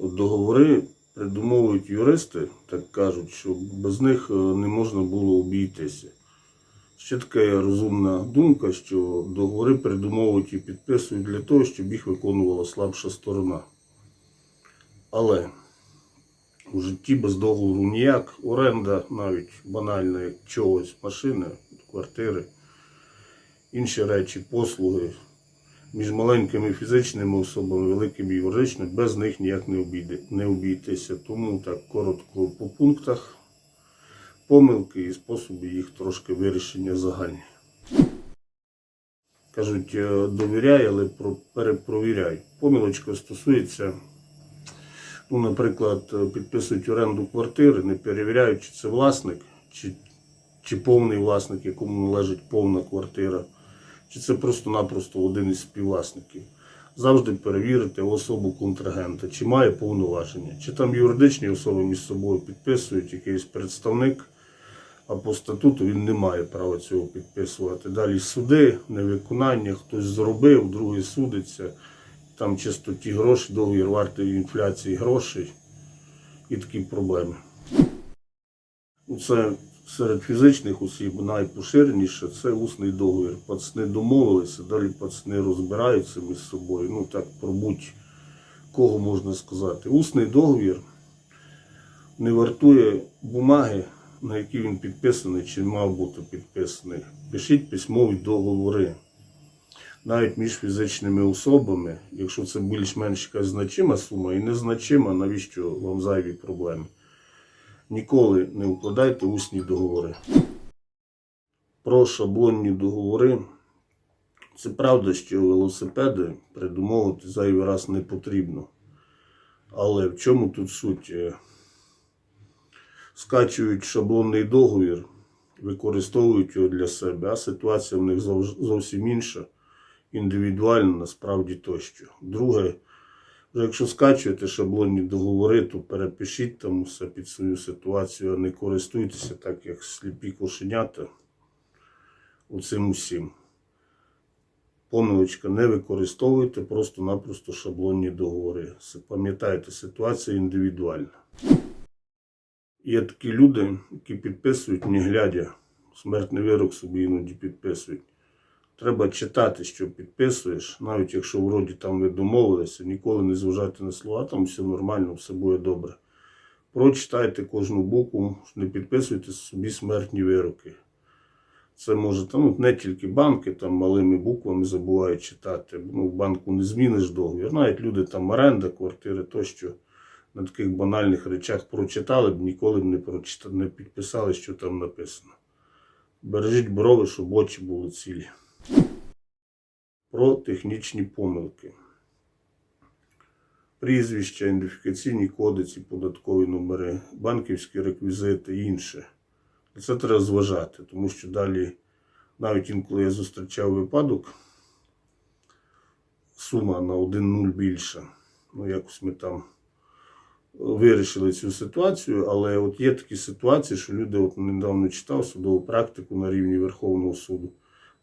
договори придумовують юристи, так кажуть, що без них е, не можна було обійтися. Ще така розумна думка, що договори придумовують і підписують для того, щоб їх виконувала слабша сторона. Але у житті без договору ніяк. Оренда навіть банальна, як чогось, машини, квартири, інші речі, послуги між маленькими фізичними особами, великими юридичними, без них ніяк не, обійде, не обійтися. Тому так коротко по пунктах помилки і способи їх трошки вирішення загальні. Кажуть, е, довіряй, але перепровіряй. Помилочка стосується, ну, наприклад, е, підписують оренду квартири, не перевіряють, чи це власник, чи, чи повний власник, якому належить повна квартира, чи це просто-напросто один із співвласників. Завжди перевірити особу контрагента, чи має повноваження, чи там юридичні особи між собою підписують якийсь представник, а по статуту він не має права цього підписувати. Далі суди, невиконання, хтось зробив, другий судиться. Там чисто ті гроші, договір вартий інфляції грошей і такі проблеми. Ну, Це серед фізичних осіб найпоширеніше це усний договір. Пацани домовилися, далі пацани розбираються між собою. Ну так про будь-кого можна сказати. Усний договір не вартує бумаги, на якій він підписаний чи мав бути підписаний. Пишіть письмові договори. Навіть між фізичними особами, якщо це більш-менш якась значима сума і незначима, навіщо вам зайві проблеми? Ніколи не укладайте усні договори. Про шаблонні договори. Це правда, що велосипеди придумовувати зайвий раз не потрібно. Але в чому тут суть? Е, Скачують шаблонний договір, використовують його для себе, а ситуація в них зовсім інша, індивідуальна, насправді тощо. Друге, якщо скачуєте шаблонні договори, то перепишіть там усе під свою ситуацію, а не користуйтеся так, як сліпі кошенята оцим усім. Помилочка, не використовуйте просто-напросто шаблонні договори. Пам'ятайте, ситуація індивідуальна. Є такі люди, які підписують, не глядя. Смертний вирок собі іноді підписують. Треба читати, що підписуєш, навіть якщо вроді там ви домовилися, ніколи не зважайте на слова, там все нормально, все буде добре. Прочитайте кожну букву, не підписуйте собі смертні вироки. Це може там ну, не тільки банки, там малими буквами забувають читати. Ну, в банку не зміниш договір. Навіть люди там оренда, квартири тощо на таких банальних речах прочитали б, ніколи б не, прочитали, не підписали, що там написано. Бережіть брови, щоб очі були цілі. Про технічні помилки. Прізвища, ідентифікаційні кодиці, податкові номери, банківські реквізити і інше. Це треба зважати, тому що далі, навіть інколи я зустрічав випадок, сума на 1-0 більша. Ну, якось ми там вирішили цю ситуацію, але от є такі ситуації, що люди от недавно читав судову практику на рівні Верховного суду.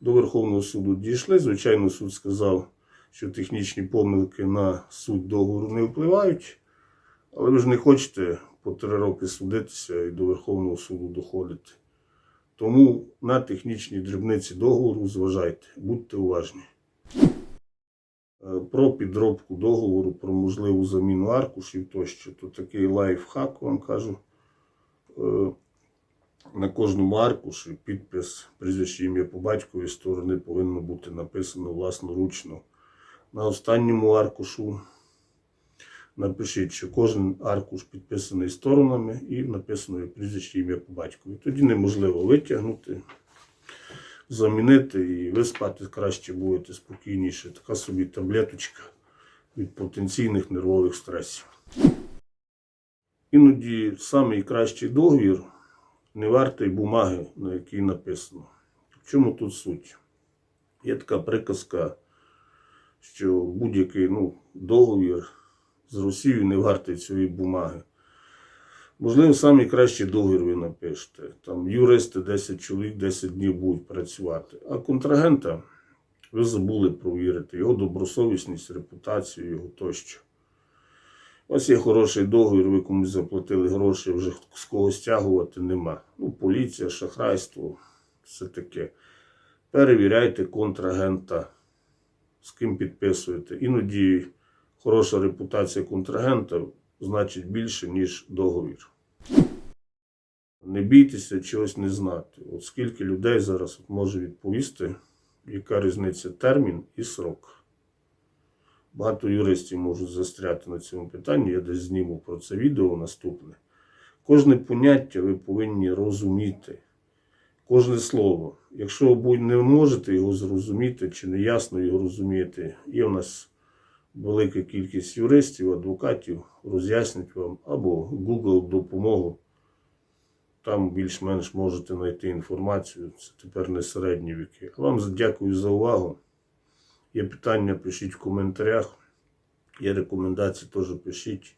До Верховного суду дійшли. Звичайно, суд сказав, що технічні помилки на суть договору не впливають, але ви ж не хочете по три роки судитися і до Верховного суду доходити. Тому на технічні дрібниці договору зважайте, будьте уважні. Е, Про підробку договору, про можливу заміну аркушів тощо, то такий лайфхак вам кажу. На кожному аркуші підпис прізвище ім'я по батькові сторони повинно бути написано власноручно. На останньому аркушу напишіть, що кожен аркуш підписаний сторонами і написано прізвище ім'я по батькові. Тоді неможливо витягнути, замінити і ви спати краще будете спокійніше. Така собі таблеточка від потенційних нервових стресів. Іноді найкращий договір не вартий бумаги, на якій написано. В чому тут суть? Є така приказка, що будь-який ну, договір з Росією не вартий цієї бумаги. Можливо, самий кращий договір ви напишете. Там юристи 10 чоловік 10 днів будуть працювати. А контрагента ви забули провірити його добросовісність, репутацію, його тощо. Вас є хороший договір, ви комусь заплатили гроші, вже з кого стягувати нема. Ну, поліція, шахрайство, все таке. Перевіряйте контрагента, з ким підписуєте. Іноді хороша репутація контрагента значить більше, ніж договір. Не бійтеся чогось не знати. От скільки людей зараз може відповісти, яка різниця термін і срок. Багато юристів можуть застряти на цьому питанні. Я десь зніму про це відео наступне. Кожне поняття ви повинні розуміти. Кожне слово. Якщо ви не можете його зрозуміти чи не ясно його розумієте, є у нас велика кількість юристів, адвокатів, роз'яснять вам або Google допомогу. Там більш-менш можете знайти інформацію. Це тепер не середні віки. Вам дякую за увагу. Є питання, пишіть в коментарях. Є рекомендації, теж пишіть.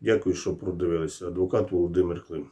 Дякую, що продивилися. Адвокат Володимир Клим.